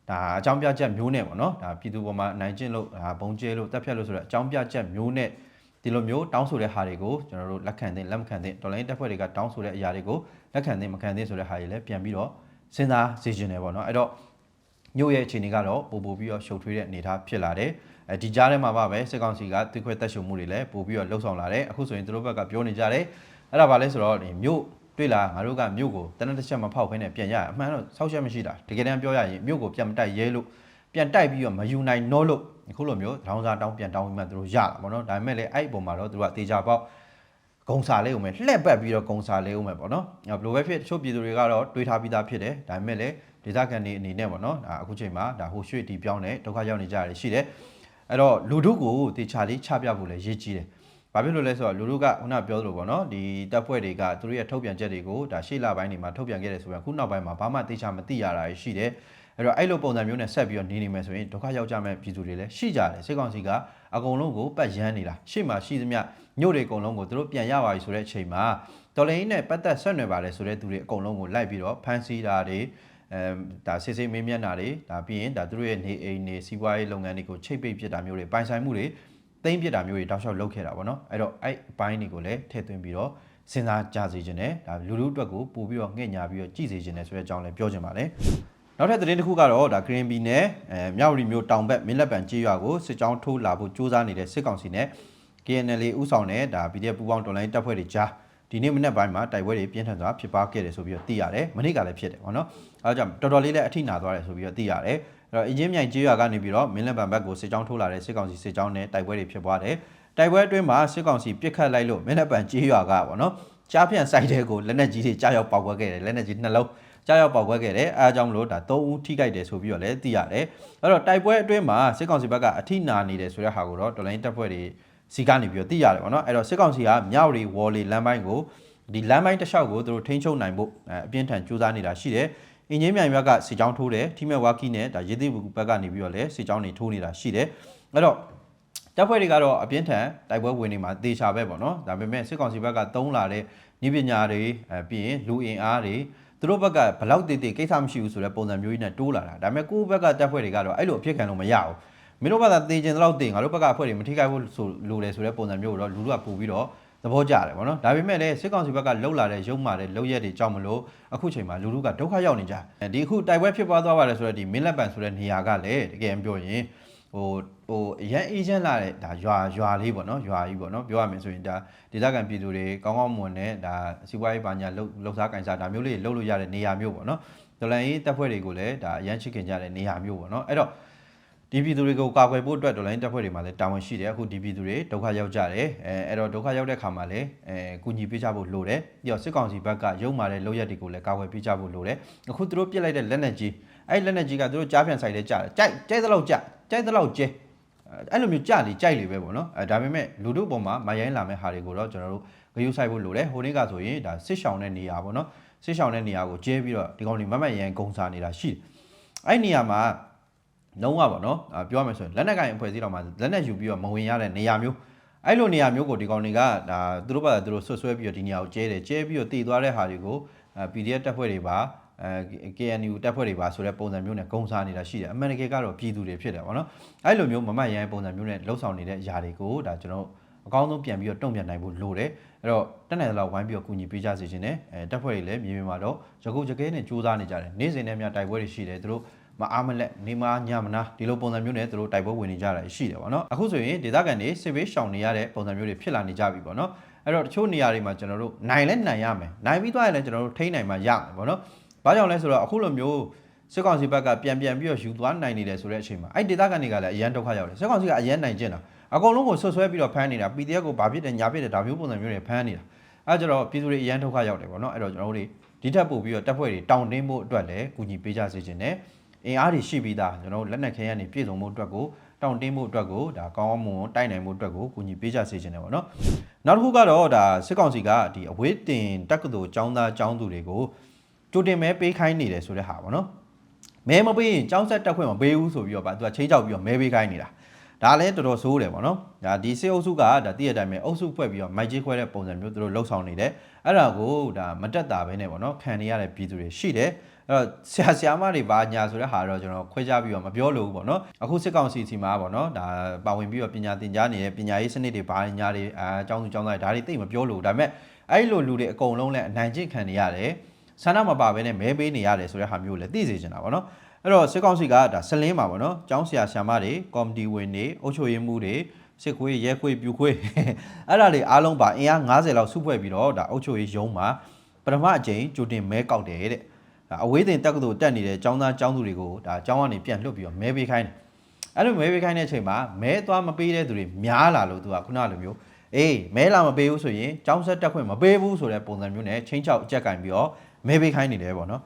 ဒါအကြောင်းပြချက်မျိုးနဲ့ပေါ့နော်ဒါပြည်သူပေါ်မှာနိုင်ကျင့်လို့ဒါဘုံကျဲလို့တက်ဖြတ်လို့ဆိုတော့အကြောင်းပြချက်မျိုးနဲ့ ဒီလိုမျိုးတောင်းဆိုတဲ့ဟာတွေကိုကျွန်တော်တို့လက်ခံသင့်လက်မခံသင့်တော်လိုင်းတက်ဖွဲ့တွေကတောင်းဆိုတဲ့အရာတွေကိုလက်ခံသင့်မခံသင့်ဆိုတဲ့ဟာတွေလည်းပြန်ပြီးတော့စဉ်းစားစေချင်တယ်ပေါ့နော်အဲ့တော့မြို့ရဲ့အခြေအနေကတော့ပို့ပို့ပြီးတော့ရှုပ်ထွေးတဲ့အနေအထားဖြစ်လာတယ်။အဲဒီကြားထဲမှာပါပဲစစ်ကောင်စီကတိခွဲတက်ရှုံမှုတွေလည်းပို့ပြီးတော့လှုပ်ဆောင်လာတယ်။အခုဆိုရင်သူတို့ဘက်ကပြောနေကြတယ်။အဲ့ဒါဘာလဲဆိုတော့ဒီမြို့တွေ့လားငါတို့ကမြို့ကိုတနက်တစ်ချက်မဖောက်ဖဲနဲ့ပြန်ရအမှန်တော့ဆောက်ချက်မရှိတာတကယ်တမ်းပြောရရင်မြို့ကိုပြန်မတိုက်ရဲလို့ပြန်တိုက်ပြီးတော့မယူနိုင်တော့လို့အ ခုလိုမျိုးထောင်စာတောင်းပြန်တောင်းပြီးမှသူတို့ရတာပေါ့နော်ဒါပေမဲ့လည်းအဲ့ဒီပုံမှာတော့သူတို့ကတေချာပေါက်ဂုံစာလေးဦးမယ်လှည့်ပတ်ပြီးတော့ဂုံစာလေးဦးမယ်ပေါ့နော်ဘယ်လိုပဲဖြစ်တချို့ပြည်သူတွေကတော့တွေးထားပြီးသားဖြစ်တယ်ဒါပေမဲ့လည်းဒေသခံတွေအနေနဲ့ပေါ့နော်ဒါအခုချိန်မှာဒါဟိုရွှေ့တီပြောင်းတဲ့ဒုက္ခရောက်နေကြရတယ်ရှိတယ်အဲ့တော့လူတို့ကိုတေချာလေးချပြဖို့လည်းရည်ကြီးတယ်ဘာဖြစ်လို့လဲဆိုတော့လူတို့ကခုနပြောသလိုပေါ့နော်ဒီတပ်ဖွဲ့တွေကသူတို့ရဲ့ထုတ်ပြန်ချက်တွေကိုဒါရှေ့လပိုင်းတွေမှာထုတ်ပြန်ခဲ့တယ်ဆိုရင်ခုနောက်ပိုင်းမှာဘာမှတေချာမသိရတာရှိတယ် အဲ့တော့အဲ့လိုပုံစံမျိုးနဲ့ဆက်ပြီးတော့နေနေမယ်ဆိုရင်ဒုက္ခရောက်ကြမဲ့ပြည်သူတွေလည်းရှိကြတယ်စစ်ကောင်စီကအကုန်လုံးကိုပတ်ရမ်းနေတာရှေ့မှာရှိသမျှညို့တွေအကုန်လုံးကိုသူတို့ပြန်ရပါပြီဆိုတဲ့အချိန်မှာတော်လိုင်းနဲ့ပတ်သက်ဆက်နွယ်ပါတယ်ဆိုတဲ့သူတွေအကုန်လုံးကိုလိုက်ပြီးတော့ဖမ်းဆီးတာတွေအဲဒါစစ်စစ်မေးမြန်းတာတွေဒါပြီးရင်ဒါသူတို့ရဲ့နေအိမ်နေစီးပွားရေးလုပ်ငန်းတွေကိုချိတ်ပိတ်ပစ်တာမျိုးတွေပိုင်ဆိုင်မှုတွေသိမ်းပစ်တာမျိုးတွေတောက်လျှောက်လုပ်ခဲ့တာပေါ့နော်အဲ့တော့အဲ့အပိုင်းတွေကိုလည်းထည့်သွင်းပြီးတော့စဉ်းစားကြစေခြင်းနဲ့ဒါလူလူအတွက်ကိုပို့ပြီးတော့ငှက်ညာပြီးတော့ကြည်စေခြင်းနဲ့ဆိုတဲ့အကြောင်းလည်းပြောချင်ပါတယ် နောက်ထပ်သတင်းတစ်ခုကတော့ဒါ Green Bee နဲ့အဲမြောက်ရီမျိုးတောင်ဘက်မင်းလက်ပံကြေးရွာကိုစစ်ကြောင်းထိုးလာဖို့ကြိုးစားနေတဲ့စစ်ကောင်စီနဲ့ KNL ဥဆောင်တဲ့ဒါ PDF ပူးပေါင်းတော်လိုင်းတပ်ဖွဲ့တွေကြားဒီနေ့မနေ့ပိုင်းမှာတိုက်ပွဲတွေပြင်းထန်စွာဖြစ်ပွားခဲ့တယ်ဆိုပြီးတော့သိရတယ်မနေ့ကလည်းဖြစ်တယ်ပေါ့နော်အဲဒါကြောင့်တော်တော်လေးလည်းအထိနာသွားတယ်ဆိုပြီးတော့သိရတယ်အဲ့တော့အင်းချင်းမြိုင်ကြေးရွာကနေပြီးတော့မင်းလက်ပံဘက်ကိုစစ်ကြောင်းထိုးလာတဲ့စစ်ကောင်စီစစ်ကြောင်းနဲ့တိုက်ပွဲတွေဖြစ်ပွားတယ်တိုက်ပွဲအတွင်းမှာစစ်ကောင်စီပြစ်ခတ်လိုက်လို့မင်းလက်ပံကြေးရွာကပေါ့နော်ကြားဖြန့်စိုက်တဲ့ကိုလက်နက်ကြီးတွေကြားရောက်ပေါက်ကွဲခဲ့တယ်လက်နက်ကြီးနှလုံး ကြားရောက်ပေါက်ကွဲခဲ့တယ်အဲအကြောင်းမလို့ဒါ၃ဦးထိခိုက်တယ်ဆိုပြီးတော့လည်းသိရတယ်အဲ့တော့တိုက်ပွဲအတွင်းမှာစစ်ကောင်စီဘက်ကအထိနာနေတယ်ဆိုတဲ့ဟာကိုတော့တော်လိုင်းတပ်ဖွဲ့တွေစီကနေပြီးတော့သိရတယ်ပေါ့နော်အဲ့တော့စစ်ကောင်စီကမြောက်ရီဝေါ်လီလမ်းပိုင်းကိုဒီလမ်းပိုင်းတစ်လျှောက်ကိုသူတို့ထိန်းချုပ်နိုင်ဖို့အဲအပြင်းထန်ကြိုးစားနေတာရှိတယ်အင်းကြီးမြိုင်ဘက်ကစစ်ကြောင်းထိုးတယ်ထိမဲ့ဝါကီနဲ့ဒါရေသိဘူးဘက်ကနေပြီးတော့လည်းစစ်ကြောင်းတွေထိုးနေတာရှိတယ်အဲ့တော့တပ်ဖွဲ့တွေကတော့အပြင်းထန်တိုက်ပွဲဝင်နေမှာတေချာပဲပေါ့နော်ဒါပေမဲ့စစ်ကောင်စီဘက်ကတုံးလာတဲ့ဤပညာတွေအဲပြီးရင်လူအင်အားတွေ သူတို့ဘက်ကဘလောက်တည်တည်ကိစ္စမရှိဘူးဆိုတဲ့ပုံစံမျိုးကြီးနဲ့တိုးလာတာဒါပေမဲ့ကိုယ့်ဘက်ကတပ်ဖွဲ့တွေကတော့အဲ့လိုအဖြစ်ခံလို့မရဘူးမင်းတို့ဘက်ကတေချင်တော့တေငါတို့ဘက်ကအဖွဲ့တွေမထိခိုက်ဘူးဆိုလိုတယ်ဆိုတဲ့ပုံစံမျိုးကိုတော့လူတို့ကပို့ပြီးတော့သဘောကျတယ်ဗောနော်ဒါပေမဲ့လည်းစစ်ကောင်စီဘက်ကလှုပ်လာတဲ့ရုံမာတဲ့လှုပ်ရက်တွေကြောင့်မလို့အခုချိန်မှာလူလူကဒုက္ခရောက်နေကြဒီအခုတိုက်ပွဲဖြစ်ပွားသွားပါတယ်ဆိုတော့ဒီမင်းလက်ပံဆိုတဲ့နေရာကလည်းတကယ်ပြောရင် ဟိုဟိုရန်အေဂျင့်လာတဲ့ဒါရွာရွာလေးပေါ့နော်ရွာကြီးပေါ့နော်ပြောရမယ်ဆိုရင်ဒါဒေသခံပြည်သူတွေကောင်းကောင်းမွန်နဲ့ဒါစီးပွားရေးပါညာလှုပ်လှုပ်စားကန်စားဒါမျိုးလေးလှုပ်လို့ရတဲ့နေရာမျိုးပေါ့နော်ဒလန်ရေးတပ်ဖွဲ့တွေကိုလည်းဒါရန်ချစ်ခင်ကြတဲ့နေရာမျိုးပေါ့နော်အဲ့တော့ဒီပြည်သူတွေကိုကာကွယ်ဖို့အတွက်ဒေါ်လာရင်းတပ်ဖွဲ့တွေမှာလည်းတာဝန်ရှိတယ်အခုဒီပြည်သူတွေဒုက္ခရောက်ကြတယ်အဲအဲ့တော့ဒုက္ခရောက်တဲ့ခါမှာလည်းအဲကုညီပေးကြဖို့လိုတယ်ပြီးတော့စစ်ကောင်စီဘက်ကရုံမာတဲ့လောက်ရက်တွေကိုလည်းကာကွယ်ပေးကြဖို့လိုတယ်အခုသူတို့ပြစ်လိုက်တဲ့လက်နက်ကြီးအဲ့လက်နက်ကြီးကသူတို့ကြားပြန်ဆိုင်တဲ့ကြားတယ်ကြိုက်ကြိုက်တဲ့လောက်ကြ ကြိုက်တဲ့လောက်ကျဲအဲ့လိုမျိုးကြလေကြိုက်လေပဲပေါ့နော်အဲဒါပေမဲ့လူတို့ပေါ်မှာမရိုင်းလာမဲ့ဟာတွေကိုတော့ကျွန်တော်တို့ဂရုစိုက်ဖို့လိုတယ်ဟိုနေ့ကဆိုရင်ဒါစစ်ရှောင်တဲ့နေရာပေါ့နော်စစ်ရှောင်တဲ့နေရာကိုကျဲပြီးတော့ဒီကောင်တွေမမတ်ရန်ဂုံစားနေတာရှိတယ်အဲ့နေရာမှာလုံးဝပေါ့နော်ပြောရမယ်ဆိုရင်လက်နက်ကင်အဖွဲ့အစည်းတော်မှာလက်နက်ယူပြီးတော့မဝင်ရတဲ့နေရာမျိုးအဲ့လိုနေရာမျိုးကိုဒီကောင်တွေကဒါသူတို့ဘာသာသူတို့ဆွဆွဲပြီးတော့ဒီနေရာကိုကျဲတယ်ကျဲပြီးတော့တည်သွားတဲ့ဟာတွေကို PDF တပ်ဖွဲ့တွေပါ အဲ KNU တပ်ဖွဲ့တွေပါဆိုတဲ့ပုံစံမျိုးနဲ့ဂုံစားနေတာရှိတယ်အမှန်တကယ်ကတော့ပြည်သူတွေဖြစ်တယ်ဗောနော်အဲ့လိုမျိုးမမတ်ရိုင်းပုံစံမျိုးနဲ့လှုပ်ဆောင်နေတဲ့ຢာတွေကိုဒါကျွန်တော်အကောင်းဆုံးပြန်ပြီးတော့တုံ့ပြန်နိုင်ဖို့လိုတယ်အဲ့တော့တက်နိုင်သလောက်ဝိုင်းပြီးတော့ကူညီပေးကြစေခြင်းနဲ့အဲတပ်ဖွဲ့တွေလည်းမြေပြင်မှာတော့ရကုတ်ကြကဲနဲ့စူးစမ်းနေကြတယ်နေ့စဉ်နဲ့များတိုက်ပွဲတွေရှိတယ်သူတို့မအားမလက်နေမညမနာဒီလိုပုံစံမျိုးနဲ့သူတို့တိုက်ပွဲဝင်နေကြတာရှိတယ်ဗောနော်အခုဆိုရင်ဒေသခံတွေစစ်ဘေးရှောင်နေရတဲ့ပုံစံမျိုးတွေဖြစ်လာနေကြပြီဗောနော်အဲ့တော့တချို့နေရာတွေမှာကျွန်တော်တို့နိုင်လဲနိုင်ရမယ်နိုင်ပြီးသွားရင်လည်းကျွန်တော်တို့ထိန်းနိုင်မှရမယ်ဗောနော် ဘာကြောင့်လဲဆိုတော့အခုလိုမျိုးစစ်ကောင်စီဘက်ကပြန်ပြန်ပြီးတော့ယူသွားနိုင်နေတယ်ဆိုတဲ့အချိန်မှာအဲ့ဒေသခံတွေကလည်းအရန်ဒုက္ခရောက်တယ်စစ်ကောင်စီကအရန်နိုင်ကျင်တာအကုန်လုံးကိုဆွဆွဲပြီးတော့ဖမ်းနေတာ PDF ကိုဘာဖြစ်တယ်ညာဖြစ်တယ်ဒါမျိုးပုံစံမျိုးတွေဖမ်းနေတာအဲကြတော့ပြည်သူတွေအရန်ဒုက္ခရောက်တယ်ဗောနော်အဲ့တော့ကျွန်တော်တို့ဒီထက်ပို့ပြီးတော့တပ်ဖွဲ့တွေတောင်းတင်းဖို့အတွက်လည်းကူညီပေးကြစေခြင်းနဲ့အင်အားတွေရှိပြီးသားကျွန်တော်တို့လက်နက်ခဲရနေပြည်စုံမှုအတွက်ကိုတောင်းတင်းမှုအတွက်ကိုဒါကောင်းကောင်းမွန်တိုက်နိုင်မှုအတွက်ကိုကူညီပေးကြစေခြင်းနဲ့ဗောနော်နောက်တစ်ခုကတော့ဒါစစ်ကောင်စီကဒီအဝေးတင်တက္ကသိုလ်ကျောင်းသားကျောင်းသူတွေကို ကြိုတင်မဲပေးခိုင်းနေတယ်ဆိုတဲ့ဟာဗောနော်မဲမပေးရင်ကျောင်းဆက်တက်ခွင့်မပေးဘူးဆိုပြီးတော့ဗာသူကချိန်ချောက်ပြီးတော့မဲပေးခိုင်းနေတာဒါလည်းတော်တော်ဆိုးတယ်ပေါ့နော်ဒါဒီစစ်အုပ်စုကဒါတည့်ရတိုင်းပဲအုပ်စုဖွဲ့ပြီးတော့မိုက်ကြီးခွဲတဲ့ပုံစံမျိုးသူတို့လှုပ်ဆောင်နေတယ်အဲ့ဒါကိုဒါမတက်တာပဲနဲ့ပေါ့နော်ခံနေရတဲ့ပြည်သူတွေရှိတယ်အဲ့တော့ဆရာဆရာမတွေပါညာဆိုတဲ့ဟာတော့ကျွန်တော်ခွဲခြားပြီးတော့မပြောလို့ဘူးပေါ့နော်အခုစစ်ကောင်စီစီမှာပေါ့နော်ဒါပါဝင်ပြီးတော့ပညာသင်ကြားနေတဲ့ပညာရေးစနစ်တွေဘာညာတွေအာအကြောင်းသူအကြောင်းသားတွေဒါတွေသိမပြောလို့ဒါပေမဲ့အဲ့လိုလူတွေအကုန်လုံးလည်းအနိုင်ကျင့်ခံနေရတယ် ဆန္ဒမပါဘဲနဲ့မဲပေးနေရတယ်ဆိုတဲ့ဟာမျိုးလည်းသိစေချင်တာပေါ့နော်အဲ့တော့စစ်ကောင်စီကဒါစလင်းပါပေါ့နော်ကျောင်းဆရာဆရာမတွေကော်မတီဝင်တွေအုပ်ချုပ်ရေးမှူးတွေစစ်ခွေးရဲခွေးပြူခွေးအဲ့ဒါတွေအားလုံးပါအင်အား90လောက်စုဖွဲ့ပြီးတော့ဒါအုပ်ချုပ်ရေးရုံးမှာပထမအကြိမ်ကြိုတင်မဲကောက်တယ်တဲ့ဒါအဝေးတင်တက္ကသိုလ်တက်နေတဲ့ကျောင်းသားကျောင်းသူတွေကိုဒါကျောင်းကနေပြန်လွှတ်ပြီးတော့မဲပေးခိုင်းတယ်အဲ့လိုမဲပေးခိုင်းတဲ့အချိန်မှာမဲသွားမပေးတဲ့သူတွေများလာလို့သူကခုနလိုမျိုးအေးမဲလာမပေးဘူးဆိုရင်ကျောင်းဆက်တက်ခွင့်မပေးဘူးဆိုတဲ့ပုံစံမျိုးနဲ့ချင်းချောက်အကြက်ကင်ပြီးတော့ မဲပေးခိုင်းနေတယ်ပေါ့နော်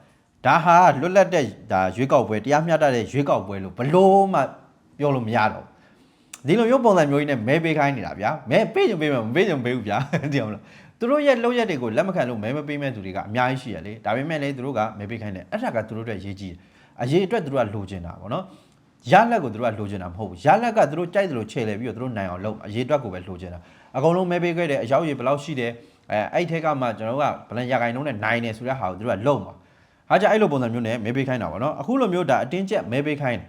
ဒါဟာလွတ်လပ်တဲ့ဒါရွေးကောက်ပွဲတရားမျှတတဲ့ရွေးကောက်ပွဲလို့ဘလို့မှပြောလို့မရတော့ဘူးဒီလိုမျိုးပုံစံမျိုးကြီးနဲ့မဲပေးခိုင်းနေတာဗျာမဲပေးချင်ပေးမယ်မပေးချင်မပေးဘူးဗျာသိအောင်လို့သူတို့ရဲ့လောက်ရက်တွေကိုလက်မခံလို့မဲမပေးမဲ့သူတွေကအများကြီးရှိရလေဒါပေမဲ့လည်းသူတို့ကမဲပေးခိုင်းတယ်အဲ့ဒါကသူတို့အတွက်ရေးကြည့်တယ်အရေးအတွက်သူတို့ကလိုချင်တာပေါ့နော်ရလက်ကိုသူတို့ကလိုချင်တာမဟုတ်ဘူးရလက်ကသူတို့ကြိုက်တယ်လို့ခြေလှည့်ပြီးတော့သူတို့နိုင်အောင်လုပ်အရေးအတွက်ကိုပဲလိုချင်တာအကုန်လုံးမဲပေးခဲ့တယ်အရောက်ရည်ဘယ်လောက်ရှိတယ် အဲအဲ့ထက်ကမှကျွန်တော်တို့ကဗလန်ရဂိုင်နှုန်းနဲ့နိုင်တယ်ဆိုတဲ့ဟာကိုသူတို့ကလုံပါဟာကြအဲ့လိုပုံစံမျိုးနဲ့မဲပေးခိုင်းတာပေါ့နော်အခုလိုမျိုးဒါအတင်းကျပ်မဲပေးခိုင်းတယ်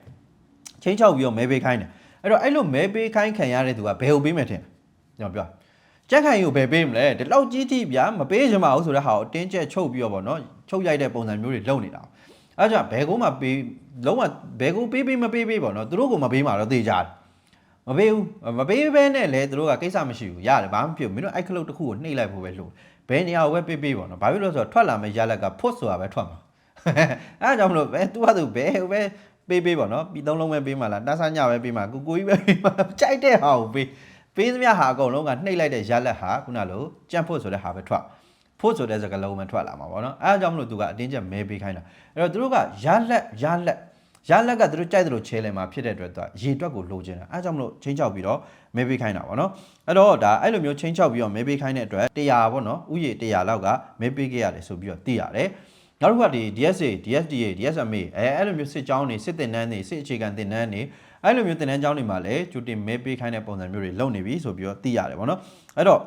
ချင်းချောက်ပြီးတော့မဲပေးခိုင်းတယ်အဲ့တော့အဲ့လိုမဲပေးခိုင်းခံရတဲ့သူကဘယ်ကိုပေးမယ်ထင်ကျွန်တော်ပြောကြက်ခိုင်ကိုဘယ်ပေးမလဲဒီလောက်ကြီးထိဗျာမပေးချင်ပါဘူးဆိုတဲ့ဟာကိုတင်းကျပ်ချုပ်ပြီးတော့ဗောနော်ချုပ်ရိုက်တဲ့ပုံစံမျိုးတွေလုပ်နေတာအဲ့ကြောင့်ဘယ်ကုန်းမှပေးလုံးဝဘယ်ကုန်းပေးပေးမပေးပေးဗောနော်သူတို့ကမပေးမှာတော့သိကြတယ် မပေးဘူးမပေးဘဲနဲ့လည်းသူတို့ကကိစ္စမရှိဘူးရတယ်ဘာမှမဖြစ်ဘူးမင်းတို့အဲ့ခလုတ်တစ်ခုကိုနှိပ်လိုက်ဖို့ပဲလို့ဘယ်နေရာကိုပဲပေးပေးဗောနော်ဘာဖြစ်လို့လဲဆိုတော့ထွက်လာမယ့်ရလက်ကဖွတ်ဆိုတာပဲထွက်မှာအဲ့ဒါကြောင့်မလို့ပဲသူကသူဘယ်ပဲပေးပေးပါနော်ပြီးသုံးလုံးပဲပေးမှလားတဆညပဲပေးမှကိုကိုကြီးပဲပေးမှကြိုက်တဲ့ဟာကိုပေးပေးသမျှဟာအကုန်လုံးကနှိပ်လိုက်တဲ့ရလက်ဟာခုနလိုကြက်ဖို့ဆိုတဲ့ဟာပဲထွက်ဖို့ဆိုတဲ့စကားလုံးပဲထွက်လာမှာပေါ့နော်အဲ့ဒါကြောင့်မလို့သူကအတင်းကျပ်မဲပေးခိုင်းတာအဲ့တော့သူတို့ကရလက်ရလက် ရလက်ကသူတို့ကြိုက်တယ်လို့ချဲလဲမှာဖြစ်တဲ့အတွက်သူကရေတွက်ကိုလိုချင်တာအဲဒါကြောင့်မလို့ချင်းချောက်ပြီးတော့မဲပေးခိုင်းတာပေါ့နော်အဲ့တော့ဒါအဲ့လိုမျိုးချင်းချောက်ပြီးတော့မဲပေးခိုင်းတဲ့အတွက်100ပေါ့နော်ဥယေ100လောက်ကမဲပေးခဲ့ရတယ်ဆိုပြီးတော့သိရတယ်နောက်တစ်ခုကဒီ DSA DSDA DSMA အဲအဲ့လိုမျိုးစစ်ကြောင်းတွေစစ်တင်နန်းတွေစစ်အခြေခံတင်နန်းတွေအဲ့လိုမျိုးတင်နန်းကြောင်းတွေမှာလည်းကျူတင်မဲပေးခိုင်းတဲ့ပုံစံမျိုးတွေလုပ်နေပြီဆိုပြီးတော့သိရတယ်ပေါ့နော်အဲ့တော့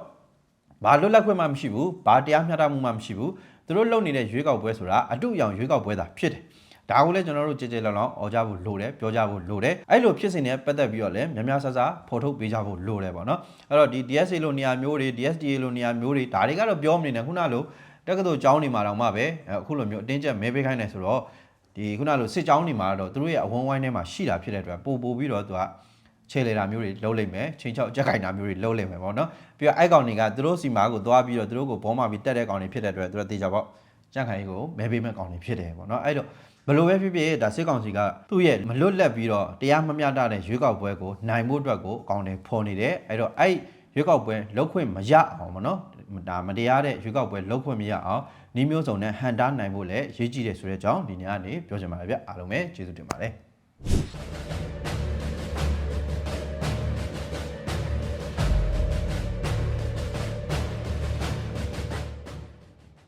ဘာလွတ်လပ်ခွင့်မှမရှိဘူးဘာတရားမျှတမှုမှမရှိဘူးသူတို့လုပ်နေတဲ့ရွေးကောက်ပွဲဆိုတာအတုအယောင်ရွေးကောက်ပွဲသာဖြစ်တယ် ဒါကိုလည်းကျွန်တော်တို့ကြည်ကြည်လောင်လောင်អော်ကြဖို့လိုတယ်ပြောကြဖို့လိုတယ်အဲ့လိုဖြစ်စဉ်တွေပတ်သက်ပြီးတော့လည်းများများဆဆဖော်ထုတ်ပေးကြဖို့လိုတယ်ပေါ့နော်အဲ့တော့ဒီ DSA လိုနေရာမျိုးတွေ DSDA လိုနေရာမျိုးတွေဒါတွေကတော့ပြောမနေနဲ့ခုနလိုတက္ကသိုလ်ကျောင်းတွေမှာတော့မှပဲအခုလိုမျိုးအတင်းကျပ်မဲပေးခိုင်းနေဆိုတော့ဒီခုနလိုစစ်ကျောင်းတွေမှာတော့သူတို့ရဲ့အဝန်းဝိုင်းထဲမှာရှိတာဖြစ်တဲ့အတွက်ပို့ပို့ပြီးတော့သူကခြေလေတာမျိုးတွေလုံးလိုက်မယ်ချင်းချောက်ကြက်ကင်တာမျိုးတွေလုံးလိုက်မယ်ပေါ့နော်ပြီးတော့အဲ့ကောင်တွေကသူတို့စီမာကိုသွားပြီးတော့သူတို့ကိုဘောမာပြီးတက်တဲ့ကောင်တွေဖြစ်တဲ့အတွက်သူတို့တေချာပေါ့ကြက်ခိုင်ကိုမဲပေးမဲ့ကောင်တွေဖြစ်တယ်ပေါ့နော်အဲ့တော့ ဘလို့ပဲဖြစ်ဖြစ်ဒါစစ်ကောင်စီကသူ့ရဲ့မလွတ်လပ်ပြီးတော့တရားမမျှတတဲ့ရွေးကောက်ပွဲကိုနိုင်မှုအတွက်ကိုအကောင်တွေဖော်နေတယ်အဲ့တော့အဲ့ရွေးကောက်ပွဲလောက်ခွင့်မရအောင်ပေါ့နော်ဒါမတရားတဲ့ရွေးကောက်ပွဲလောက်ခွင့်မရအောင်နှီးမျိုးစုံနဲ့ဟန်တားနိုင်ဖို့လည်းရည်ကြည့်တယ်ဆိုတဲ့အကြောင်းဒီနေ့ကနေပြောချင်ပါတယ်ဗျအားလုံးပဲကျေးဇူးတင်ပါတယ်